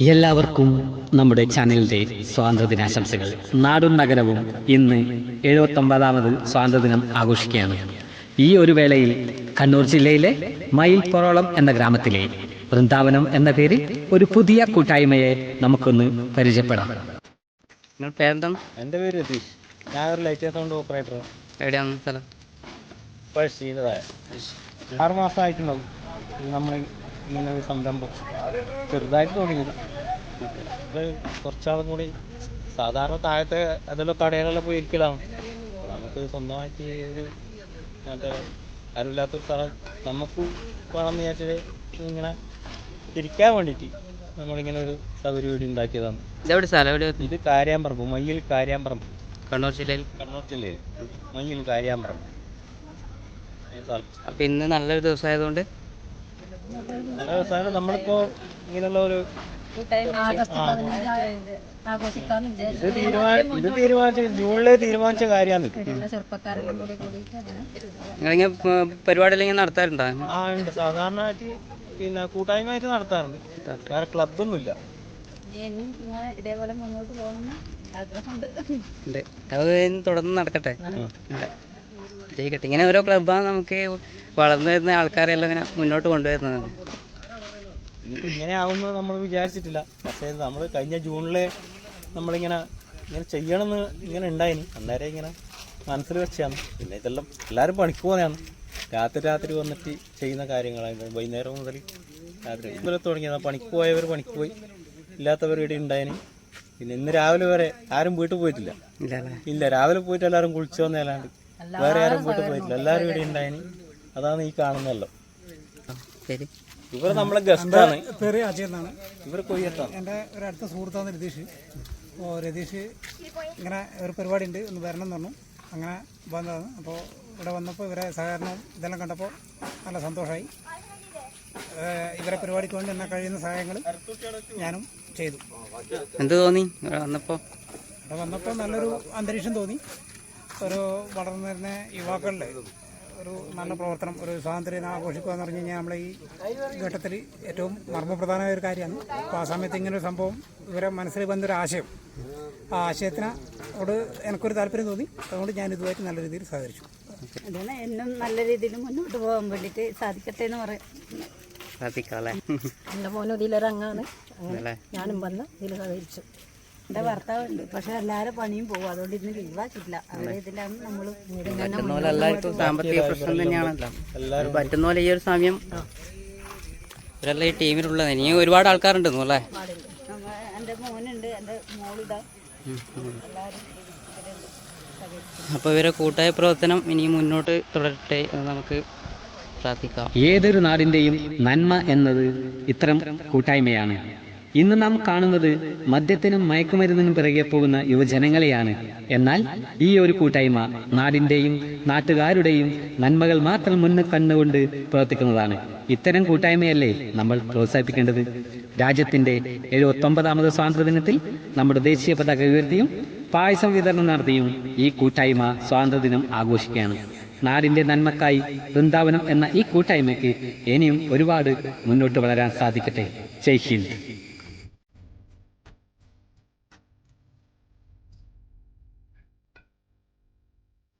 എല്ലാവർക്കും നമ്മുടെ ചാനലിന്റെ സ്വാതന്ത്ര്യദിനാശംസകൾ നാടും നഗരവും ഇന്ന് എഴുപത്തൊമ്പതാമത് സ്വാതന്ത്ര്യദിനം ആഘോഷിക്കുകയാണ്. ഈ ഒരു വേളയിൽ കണ്ണൂർ ജില്ലയിലെ മയിൽപ്പൊറോളം എന്ന ഗ്രാമത്തിലെ വൃന്ദാവനം എന്ന പേരിൽ ഒരു പുതിയ കൂട്ടായ്മയെ നമുക്കൊന്ന് പരിചയപ്പെടാം. എന്റെ പേര് രതീഷ്. ഞാൻ ഒരു ലൈറ്റ് സൗണ്ട് ഓപ്പറേറ്റർ എവിടെയാണ് സ്ഥലം? പഴശ്ശീലതായ ആറ് മാസമായിട്ടുണ്ടാവും. ഇത് നമ്മൾ ഇങ്ങനെ ഒരു സംരംഭം ചെറുതായിട്ട് തുടങ്ങിയത് അത് കുറച്ചാളും കൂടി സാധാരണ താഴത്തെ അതെല്ലാം കടയിലെല്ലാം പോയി ഇരിക്കലാണ്. നമുക്ക് സ്വന്തമായിട്ട് ഒരു മറ്റേ ആരുമില്ലാത്തൊരു സ്ഥലം നമുക്ക് വേണമെന്ന് വിചാരിച്ചത് ഇങ്ങനെ ഇരിക്കാൻ വേണ്ടിയിട്ട് നമ്മളിങ്ങനെ ഒരു സൗകര്യം കൂടി ഉണ്ടാക്കിയതാണ്. ഇതെവിടെ സ്ഥലം? ഇത് കാര്യാമ്പറമ്പ് മയ്യിൽ കാര്യാമ്പറമ്പ്. കണ്ണൂർ ജില്ലയിൽ? കണ്ണൂർ ജില്ലയിൽ. മയ്യിൽ കാര്യാമ്പറമ്പ്. അപ്പം ഇന്ന് നല്ലൊരു ദിവസമായതുകൊണ്ട് രസമാണ് നമ്മളിപ്പോ ഇങ്ങനെയുള്ള ഒരു ഇത് തീരുമാനം ഇത് തീരുമാനിച്ച ജൂണിലെ തീരുമാനിച്ച കാര്യമാണ് നിങ്ങളിങ്ങനെ പരിപാടിയെല്ലാം ഇങ്ങനെ നടത്താറുണ്ടോ? ആ ഉണ്ട്. സാധാരണയായിട്ട് പിന്നെ കൂട്ടായ്മയായിട്ട് നടത്താറുണ്ട്. വേറെ ക്ലബൊന്നുമില്ല ഇതേപോലെ മുന്നോട്ട് പോകണമെന്ന് ആഗ്രഹമുണ്ട്. ഉണ്ട്. അത് തുടർന്ന് നടക്കട്ടെ. ജയിക്കട്ടെ ഇങ്ങനെ ഓരോ ക്ലബ്ബാണ് നമുക്ക് വളർന്നു വരുന്ന ആൾക്കാരെല്ലാം ഇങ്ങനെ മുന്നോട്ട് കൊണ്ടുവരുന്നത് ഇങ്ങനെ ആവുമെന്ന് നമ്മൾ വിചാരിച്ചിട്ടില്ല. പക്ഷേ നമ്മൾ കഴിഞ്ഞ ജൂണിലെ നമ്മളിങ്ങനെ ഇങ്ങനെ ചെയ്യണമെന്ന് ഇങ്ങനെ ഉണ്ടായിന്. അന്നേരം ഇങ്ങനെ മനസ്സിൽ വെച്ചാണ് പിന്നെ ഇതെല്ലാം എല്ലാവരും പണിക്ക് പോകുന്നതാണ് രാത്രി രാത്രി വന്നിട്ട് ചെയ്യുന്ന കാര്യങ്ങളാണ് വൈകുന്നേരം മുതൽ രാത്രി ഇതുപോലെ തുടങ്ങിയതാണ് പണിക്ക് പോയവർ പണിക്ക് പോയി. ഇല്ലാത്തവർ ഇവിടെ ഉണ്ടായിന്. പിന്നെ ഇന്ന് രാവിലെ വരെ ആരും വീട്ടിൽ പോയിട്ടില്ല. ഇല്ല രാവിലെ പോയിട്ട് എല്ലാവരും കുളിച്ചു വന്നല്ലാണ്ട് വേറെ ആരും വീട്ടിൽ പോയിട്ടില്ല. എല്ലാവരും ഇവിടെ ഉണ്ടായിന്. അതാണ് ഈ കാണുന്നല്ലോ ശരി. ഇവർ നമ്മളെ ഗസ്റ്റാണ് പേര് അജയ് എന്നാണ്. ഇവർ കൊയ്യത്താണ് എന്റെ ഒരു അടുത്ത സുഹൃത്താണ് രതീഷ്. അപ്പോൾ രതീഷ് ഇങ്ങനെ ഒരു പരിപാടി ഉണ്ട് ഒന്ന് വരണം എന്ന് പറഞ്ഞു. അങ്ങനെ വന്നതാണ്. അപ്പോൾ ഇവിടെ വന്നപ്പോൾ ഇവരെ സഹകരണം ഇതെല്ലാം കണ്ടപ്പോൾ നല്ല സന്തോഷമായി ഇവരെ പരിപാടിക്ക് വേണ്ടി എന്നെ കഴിയുന്ന സഹായങ്ങൾ ഞാനും ചെയ്തു. എന്ത് തോന്നി? വന്നപ്പോൾ? ഇവിടെ വന്നപ്പോൾ നല്ലൊരു അന്തരീക്ഷം തോന്നി. ഒരു വളർന്നു വരുന്ന യുവാക്കളുടെ ഒരു നല്ല പ്രവർത്തനം ഒരു സ്വാതന്ത്ര്യം ആഘോഷിക്കുക എന്ന് പറഞ്ഞു കഴിഞ്ഞാൽ നമ്മളെ ഈ ഘട്ടത്തിൽ ഏറ്റവും മർമ്മപ്രധാനമായ ഒരു കാര്യമാണ്. അപ്പോൾ ആ സമയത്ത് ഇങ്ങനെ ഒരു സംഭവം ഇവരെ മനസ്സിൽ വന്നൊരു ആശയം. ആ ആശയത്തിനോട് എനിക്കൊരു താല്പര്യം തോന്നി. അതുകൊണ്ട് ഞാൻ ഇതുമായിട്ട് നല്ല രീതിയിൽ സഹകരിച്ചു. അതാണ് എന്നും നല്ല രീതിയിൽ മുന്നോട്ട് പോകാൻ വേണ്ടിയിട്ട് സാധിക്കട്ടെ എന്ന് പറയാം. സാധിക്കാം അല്ലേ? എന്റെ മോനും ഇതിലൊരങ്ങാണ് അല്ലേ? ഞാനും വന്ന് ഇതിൽ സഹകരിച്ചു. എന്റെ ഭർത്താവുണ്ട്. പക്ഷെ എല്ലാവരും പണിയും പോകും. അതുകൊണ്ട് ഇന്ന് ലീവാക്കില്ല അവരെ ഇതിലാണ് നമ്മൾ പറ്റുന്ന പോലെ എല്ലാവർക്കും സാമ്പത്തിക പ്രശ്നം തന്നെയാണല്ലോ. അത് പറ്റുന്ന പോലെ ഈ ഒരു സമയം ഇവരെല്ലാം ഈ ടീമിലുള്ളത്. ഇനി ഒരുപാട് ആൾക്കാരുണ്ട് അല്ലേ? എന്റെ മോനുണ്ട്. എന്റെ മോളിതാ. അപ്പോൾ ഇവരെ കൂട്ടായ പ്രവർത്തനം ഇനി മുന്നോട്ട് തുടരട്ടെ എന്ന് നമുക്ക് പ്രാർത്ഥിക്കാം. ഏതൊരു നാടിന്റെയും നന്മ എന്നത് ഇത്തരം കൂട്ടായ്മയാണ്. ഇന്ന് നാം കാണുന്നത് മദ്യത്തിനും മയക്കുമരുന്നിനും പിറകെ പോകുന്ന യുവജനങ്ങളെയാണ്. എന്നാൽ ഈ ഒരു കൂട്ടായ്മ നാടിന്റെയും നാട്ടുകാരുടെയും നന്മകൾ മാത്രം മുന്നിൽ കണ്ടുകൊണ്ട് പ്രവർത്തിക്കുന്നതാണ്. ഇത്തരം കൂട്ടായ്മയല്ലേ നമ്മൾ പ്രോത്സാഹിപ്പിക്കേണ്ടത്? രാജ്യത്തിന്റെ എഴുപത്തൊമ്പതാമത് സ്വാതന്ത്ര്യദിനത്തിൽ നമ്മുടെ ദേശീയ പതാക ഉയർത്തിയും പായസം വിതരണം നടത്തിയും ഈ കൂട്ടായ്മ സ്വാതന്ത്ര്യദിനം ആഘോഷിക്കുകയാണ്. നാടിന്റെ നന്മക്കായി വൃന്ദാവനം എന്ന ഈ കൂട്ടായ്മയ്ക്ക് ഇനിയും ഒരുപാട് മുന്നോട്ട് വളരാൻ സാധിക്കട്ടെ. ജയ് ഹിന്ദ്.